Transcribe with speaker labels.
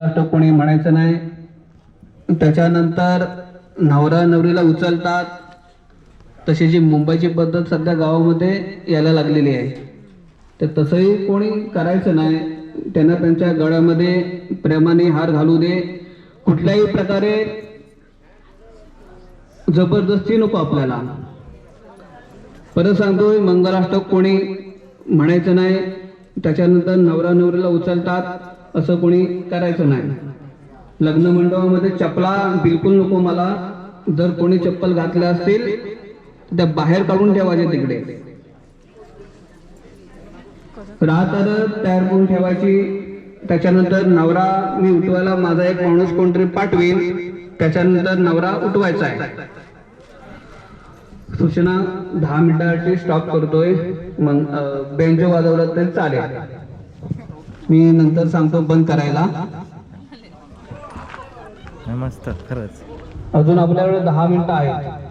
Speaker 1: तर कोणी म्हणायचं नाही. त्याच्यानंतर नवरा नवरीला उचलतात. तशी जी मुंबईची पद्धत सध्या गावामध्ये यायला लागलेली आहे. तर तसंही कोणी करायचं नाही. त्यांना त्यांच्या गळ्यामध्ये प्रेमाने हार घालू दे. कुठल्याही प्रकारे जबरदस्ती नको आपल्याला. परत सांगतोय मंगलाष्टक कोणी म्हणायचं नाही. त्याच्यानंतर नवरा नवरीला उचलतात. असं कोणी करायचं नाही. लग्न मंडपामध्ये चपला बिलकुल नको मला. जर कोणी चप्पल घातल्या असतील त्या बाहेर काढून ठेवायचे तिकडे. राहत तयार करून ठेवायची. त्याच्यानंतर नवरा मी उठवायला माझा एक माणूस कोणतरी पाठवीन. त्याच्यानंतर नवरा उठवायचा आहे. सूचना दहा मिनिटासाठी स्टॉप करतोय. मग बेंच वाजवलं तरी चालेल. मी नंतर सांगतो बंद करायला.
Speaker 2: मस्त खरंच.
Speaker 1: अजून आपल्याकडे दहा मिनिटं आहेत.